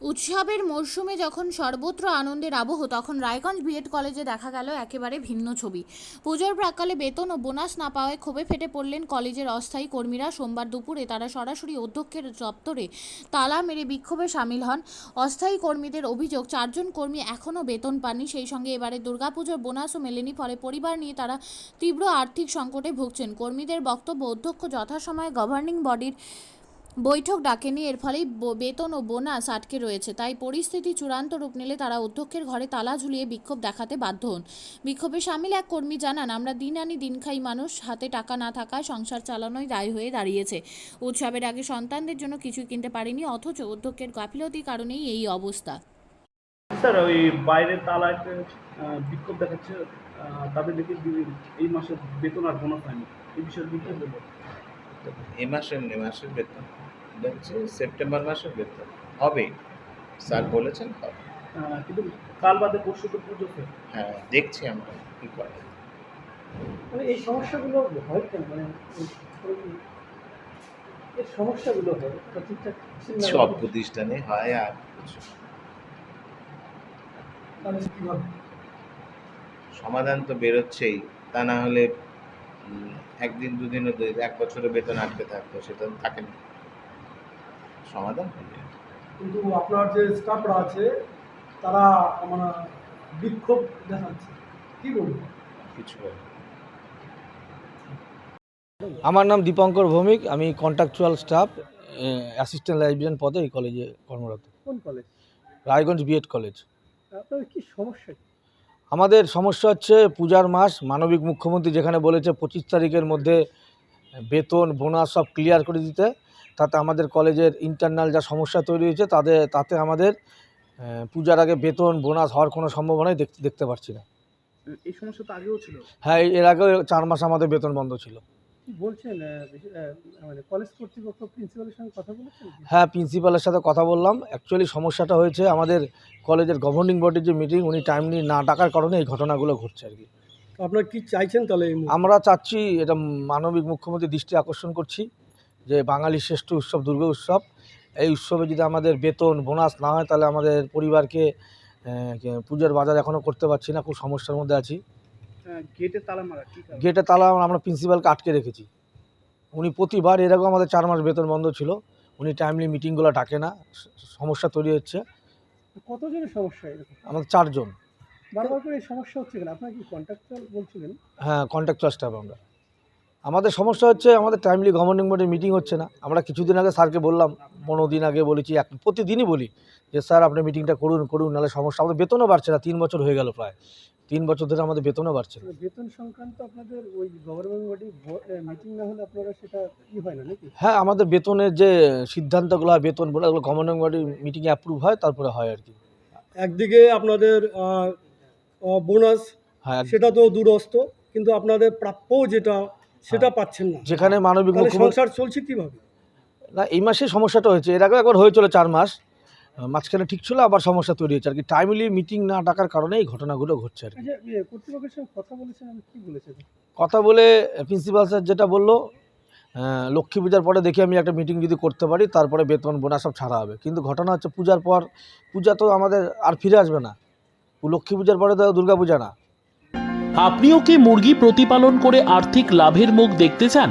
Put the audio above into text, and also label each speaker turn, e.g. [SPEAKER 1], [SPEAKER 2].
[SPEAKER 1] উৎসবের মরশুমে যখন সর্বত্র আনন্দের আবহ, তখন রায়গঞ্জ বিএড কলেজে দেখা গেল একেবারে ভিন্ন ছবি। পুজোর প্রাক্কালে বেতন ও বোনাস না পাওয়ায় ক্ষোভে ফেটে পড়লেন কলেজের অস্থায়ী কর্মীরা। সোমবার দুপুরে তারা সরাসরি অধ্যক্ষের দপ্তরে তালা মেরে বিক্ষোভে সামিল হন। অস্থায়ী কর্মীদের অভিযোগ, চারজন কর্মী এখনও বেতন পাননি। সেই সঙ্গে এবারে দুর্গাপুজোর বোনাসও মেলেনি, ফলে পরিবার নিয়ে তারা তীব্র আর্থিক সংকটে ভুগছেন। কর্মীদের বক্তব্য, অধ্যক্ষ যথাসময়ে গভর্নিং বডির বৈঠক ডাকেনি এর ফলেই বেতন ও বোনাস আটকে রয়েছে। তাই পরিস্থিতি চূড়ান্ত রূপ নিলে তারা অধ্যক্ষের ঘরে তালা ঝুলিয়ে বিক্ষোভ দেখাতে বাধ্য হন। বিক্ষোভে সামিল এক কর্মী জানান আমরা দিন আনি দিন খাই মানুষ হাতে টাকা না থাকায় সংসার চালানোই দায় হয়ে দাঁড়িয়েছে। উৎসবের আগে সন্তানদের জন্য কিছু কিনতে পারিনি অথচ অধ্যক্ষের গাফিলতির কারণেই এই অবস্থা।
[SPEAKER 2] স্যার ওই বাইরে আহ, বিক্ষোভ দেখাচ্ছে তাদের দেখে এই মাসে বেতন আর বোনাস হয়নি। এই বিষয়ে কি
[SPEAKER 3] এ মাসের মে মাসের বেতন এটা হচ্ছে সেপ্টেম্বর মাসের বেতন হবে। স্যার বলেছেন হবে।
[SPEAKER 2] কিন্তু কাল বাদে পরশু তো পুজো
[SPEAKER 3] হ্যাঁ দেখছি আমরা কী করে।
[SPEAKER 4] মানে এই সমস্যাগুলো হয় কেন? মানে এই- সমস্যাগুলো হয় ঠিকঠাক
[SPEAKER 3] সব প্রতিষ্ঠানে হয় আর কিছু? সমাধান তো বেরোচ্ছেই তা না হলে একদিন দুদিন এক বছরের বেতন আটকে থাকতো সেটা থাকে না সমাধান হয়ে যাবে।
[SPEAKER 4] কিন্তু আপনার যে স্টাফরা আছে তারা মানে বিক্ষোভ দেখাচ্ছে। কি বলব?
[SPEAKER 3] কিছু না।
[SPEAKER 5] আমার নাম দীপঙ্কর ভৌমিক আমি কন্ট্রাকচুয়াল স্টাফ অ্যাসিস্ট্যান্ট লাইব্রেরিয়ান পদে এই কলেজে কর্মরত।
[SPEAKER 4] কোন কলেজ
[SPEAKER 5] রায়গঞ্জ বিএড কলেজ
[SPEAKER 4] আপনার কি সমস্যা
[SPEAKER 5] আমাদের সমস্যা হচ্ছে পূজার মাস মানবিক মুখ্যমন্ত্রী যেখানে বলেছে পঁচিশ তারিখের মধ্যে বেতন বোনাস সব ক্লিয়ার করে দিতে। তাতে আমাদের কলেজের ইন্টারনাল যা সমস্যা তৈরি হয়েছে তাদের তাতে আমাদের পূজার আগে বেতন বোনাস হওয়ার কোনো সম্ভাবনাই দেখতে দেখতে পাচ্ছি না।
[SPEAKER 2] এই সমস্যা তো আগেও ছিল।
[SPEAKER 5] হ্যাঁ এর আগেও চার মাস আমাদের বেতন বন্ধ ছিল।
[SPEAKER 4] কি বলছেন মানে কলেজ কর্তৃপক্ষ প্রিন্সিপালের সঙ্গে কথা বলেছেন
[SPEAKER 5] হ্যাঁ প্রিন্সিপালের সাথে কথা বললাম। অ্যাকচুয়ালি সমস্যাটা হয়েছে আমাদের কলেজের গভর্নিং বডির যে মিটিং উনি টাইমলি না ডাকার কারণে এই ঘটনাগুলো ঘটছে আর কি।
[SPEAKER 4] আপনারা কি চাইছেন তাহলে
[SPEAKER 5] আমরা চাচ্ছি এটা মানবিক মুখ্যমন্ত্রী দৃষ্টি আকর্ষণ করছি যে বাঙালির শ্রেষ্ঠ উৎসব দুর্গা উৎসব। এই উৎসবে যদি আমাদের বেতন বোনাস না হয় তাহলে আমাদের পরিবারকে পুজোর বাজার এখনও করতে পারছি না খুব সমস্যার মধ্যে আছি।
[SPEAKER 2] গেটে তালা মারা
[SPEAKER 5] গেটে তালা আমরা প্রিন্সিপালকে আটকে রেখেছি। উনি প্রতিবার এরকম আমাদের চার মাস বেতন বন্ধ ছিল। উনি টাইমলি মিটিংগুলো ডাকে না সমস্যা তৈরি হচ্ছে।
[SPEAKER 4] কতজনের সমস্যা এরকম?
[SPEAKER 5] আমাদের চারজন।
[SPEAKER 4] বারবার করে এই সমস্যা হচ্ছে কেন? আপনার কি কন্ট্রাক্টর বলছিলেন?
[SPEAKER 5] হ্যাঁ কন্ট্রাক্টর স্টাফ আমরা। আমাদের সমস্যা হচ্ছে আমাদের টাইমলি গভর্নিং বোর্ডের মিটিং হচ্ছে না। আমরা কিছুদিন আগে স্যারকে বললাম পনেরো দিন আগে বলেছি এক প্রতিদিনই বলি যে স্যার আপনি মিটিংটা করুন করুন নাহলে সমস্যা। আমাদের বেতনও বাড়ছে না তিন বছর হয়ে গেল প্রায়। তিন বছর ধরে আমাদের বেতনও বাড়ছে না।
[SPEAKER 4] বেতন সংক্রান্ত আপনাদের ওই গভর্নমেন্ট বডি মিটিং না হলে আপনারা সেটা কি হয় না নাকি?
[SPEAKER 5] হ্যাঁ আমাদের বেতনের যে সিদ্ধান্তগুলো হয় বেতন বলে ওগুলো গভর্নিং বডির মিটিংয়ে অ্যাপ্রুভ হয় তারপরে হয় আর কি।
[SPEAKER 6] একদিকে আপনাদের বোনাস
[SPEAKER 5] হ্যাঁ
[SPEAKER 6] সেটা তো দূরস্থ কিন্তু আপনাদের প্রাপ্য যেটা সেটা পাচ্ছেন না।
[SPEAKER 5] যেখানে মানবিক
[SPEAKER 6] সংসার চলছে কীভাবে?
[SPEAKER 5] না এই মাসে সমস্যাটা হয়েছে। এর আগে একবার হয়েছিল চার মাস। মাঝখানে ঠিক ছিল আবার সমস্যা তৈরি হয়েছে। আর কি টাইমলি মিটিং না ডাকার কারণে এই ঘটনাগুলো ঘটছে আর কি।
[SPEAKER 4] আচ্ছা কর্তৃপক্ষের সঙ্গে কথা বলেছেন কি বলেছেন?
[SPEAKER 5] কথা বলে প্রিন্সিপাল স্যার যেটা বলল লক্ষ্মী পূজার পরে দেখি আমি একটা মিটিং যদি করতে পারি তারপরে বেতন বোনাস সব ছাড়া হবে। কিন্তু ঘটনা হচ্ছে পূজার পর পূজা তো আমাদের আর ফিরে আসবে না। লক্ষ্মী পূজার পরে তো দুর্গা পূজা না।
[SPEAKER 7] আপনিও কি মুরগি প্রতিপালন করে আর্থিক লাভের মুখ দেখতে চান?